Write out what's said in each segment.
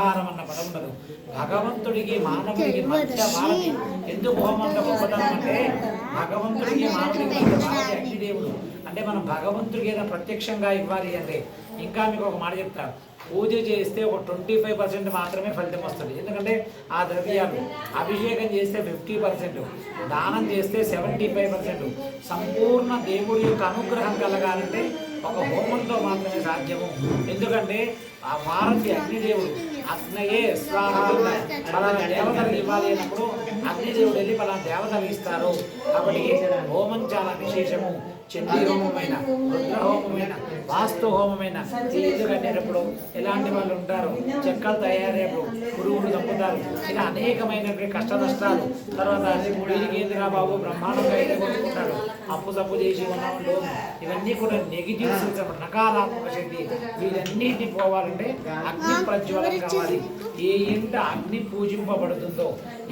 ఆహారం అన్న పదం ఉండదు. భగవంతుడికి మానవుడికి మధ్య వారధి. ఎందుకు హోమంత గొప్పతనం అంటే భగవంతుడికి మానవుడికి మధ్య వారధి అగ్నిదేవుడు అంటే మనం భగవంతుడికి ఏదైనా ప్రత్యక్షంగా ఇవ్వాలి అంటే ఇంకా మీకు ఒక మాట చెప్తా. పూజ చేస్తే ఒక ట్వంటీ ఫైవ్ పర్సెంట్ మాత్రమే ఫలితం వస్తుంది. ఎందుకంటే ఆ ద్రవ్యాలు అభిషేకం చేస్తే ఫిఫ్టీ పర్సెంట్ దానం చేస్తే సెవెంటీ ఫైవ్ పర్సెంట్. సంపూర్ణ దేవుడి యొక్క అనుగ్రహం కలగాలంటే ఒక హోమంతో మాత్రమే సాధ్యము. ఎందుకంటే ఆ మారతి అగ్నిదేవుడు అగ్నయే స్వాహ పలానా దేవతలకు ఇవ్వాలి అన్నప్పుడు అగ్నిదేవుడు వెళ్ళి పలానా దేవతలు ఇస్తారు కాబట్టి హోమం చాలా విశేషము. చండీ హోమమైన రుద్ర హోమమైన వాస్తు హోమమైన. ఈ కట్టేటప్పుడు ఎలాంటి వాళ్ళు ఉంటారు చెక్కలు తయారయ్యేప్పుడు పురుగులు తప్పుతారు ఇలా అనేకమైనటువంటి కష్ట నష్టాలు తర్వాత గుడికి ఏందిరా బాబు బ్రహ్మాండంగా అయితే కొట్టుకుంటాడు అప్పు తప్పు చేసి ఉన్నాడు ఇవన్నీ కూడా నెగిటివ్ నకారాత్మక శక్తి. వీరన్నిటిని పోవాలంటే అగ్ని ప్రజ్వలం కావాలి. ఏ ఇంట అగ్ని పూజింపబడుతుందో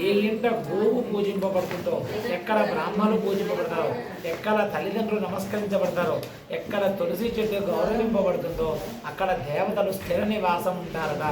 ఏ ఇంట గోవు పూజింపబడుతుందో ఎక్కడ బ్రాహ్మణులు పూజింపబడతారో ఎక్కడ తల్లిదండ్రులు నమస్కరించబడతారో ఎక్కడ తులసి చెట్టు గౌరవింపబడుతుందో అక్కడ దేవతలు స్థిర నివాసం ఉంటారట.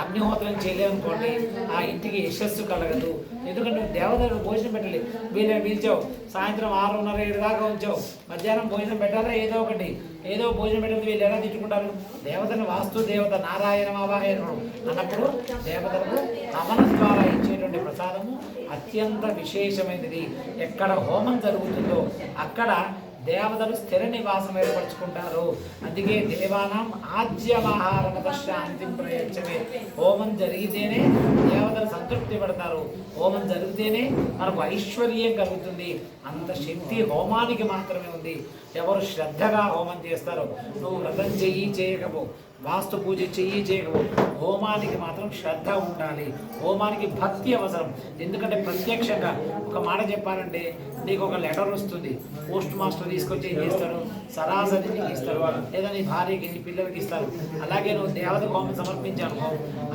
అగ్నిహోత్రం చేయలేమనుకోండి ఆ ఇంటికి యశస్సు కలగదు. ఎందుకంటే దేవతలు భోజనం పెట్టలేదు వీళ్ళని పిలిచావు సాయంత్రం ఆరున్నర ఏడు దాకా ఉంచావు. మధ్యాహ్నం భోజనం పెట్టాలా? ఏదో ఒకటి. ఏదో భోజనం పెట్టింది వీళ్ళు ఎలా తిట్టుకుంటారు? దేవతను వాస్తు దేవత నారాయణ ఆవాహనుడు అన్నప్పుడు దేవతలకు అమన ద్వారా ఇచ్చేటువంటి ప్రసాదము అత్యంత విశేషమైనది. ఎక్కడ హోమం జరుగుతుందో అక్కడ దేవతలు స్థిర నివాసం ఏర్పరచుకుంటారు. అందుకే దేవానం ఆజ్యమాహారమత శాంతి ప్రయోజనమే హోమం జరిగితేనే దేవతలు సంతృప్తి పడతారు. హోమం జరిగితేనే మనకు ఐశ్వర్యం కలుగుతుంది. అంత శక్తి హోమానికి మాత్రమే ఉంది. ఎవరు శ్రద్ధగా హోమం చేస్తారో నువ్వు వ్రతం చెయ్యి చేయకపో వాస్తు పూజ చెయ్యి చేయకపో. హోమానికి మాత్రం శ్రద్ధ ఉండాలి. హోమానికి భక్తి అవసరం. ఎందుకంటే ప్రత్యక్షంగా ఒక మాట చెప్పాలంటే నీకు ఒక లెటర్ వస్తుంది పోస్ట్ మాస్టర్ తీసుకొచ్చి ఏం చేస్తాడు? సరాసరి నీకు ఇస్తారు లేదా నీ భార్యకి నీ పిల్లలకి ఇస్తారు అలాగే నువ్వు దేవత హోమం సమర్పించాను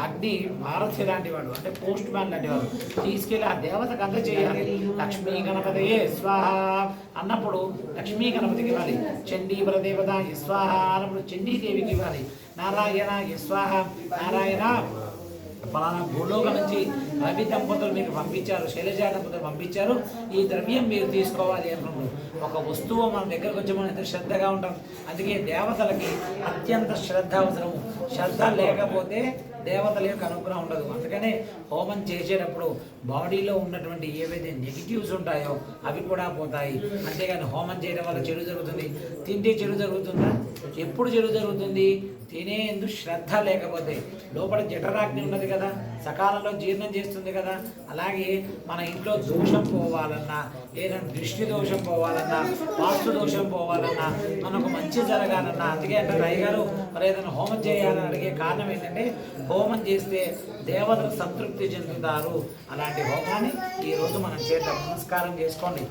అగ్ని భారతి లాంటి వాడు అంటే పోస్ట్ మ్యాన్ లాంటి వాడు. తీసుకెళ్ళి ఆ దేవతకు అంత చేయాలి. లక్ష్మీ గణపతయే స్వాహ అన్నప్పుడు లక్ష్మీ గణపతికి ఇవ్వాలి. చండీ దేవత స్వాహ అన్నప్పుడు చండీదేవికి ఇవ్వాలి. నారాయణ స్వాహ నారాయణ ఫలానా భూలోకం నుంచి రవి దంపతులు మీకు పంపించారు శైలజ దంపతులు పంపించారు. ఈ ద్రవ్యం మీరు తీసుకోవాలి అనుకుంటున్నారు ఒక వస్తువు మన దగ్గరకు వచ్చి మనం ఎంత శ్రద్ధగా ఉంటాం. అందుకే దేవతలకి అత్యంత శ్రద్ధ అవసరము శ్రద్ధ లేకపోతే దేవతల యొక్క అనుగ్రహం ఉండదు. అందుకనే హోమం చేసేటప్పుడు బాడీలో ఉన్నటువంటి ఏవైతే నెగిటివ్స్ ఉంటాయో అవి కూడా పోతాయి. అంతేగాని హోమం చేయడం వల్ల చెడు జరుగుతుంది. తింటే చెడు జరుగుతుందా? ఎప్పుడు చెడు జరుగుతుంది? తినేందుకు శ్రద్ధ లేకపోతే. లోపల జఠరాగ్ని ఉన్నది కదా సకాలంలో జీర్ణం చేస్తుంది కదా అలాగే మన ఇంట్లో దోషం పోవాలన్నా ఏదైనా దృష్టి దోషం పోవాలన్నా వాస్తు దోషం పోవాలన్నా మనకు మంచి జరగాలన్నా అందుకే అంటే రయ్యగారు మరి ఏదైనా హోమం చేయాలని అడిగే కారణం ఏంటంటే హోమం చేస్తే దేవతలు సంతృప్తి చెందుతారు. అలాంటి హోమాన్ని ఈరోజు మనం చేద్దాం. నమస్కారం చేసుకోండి.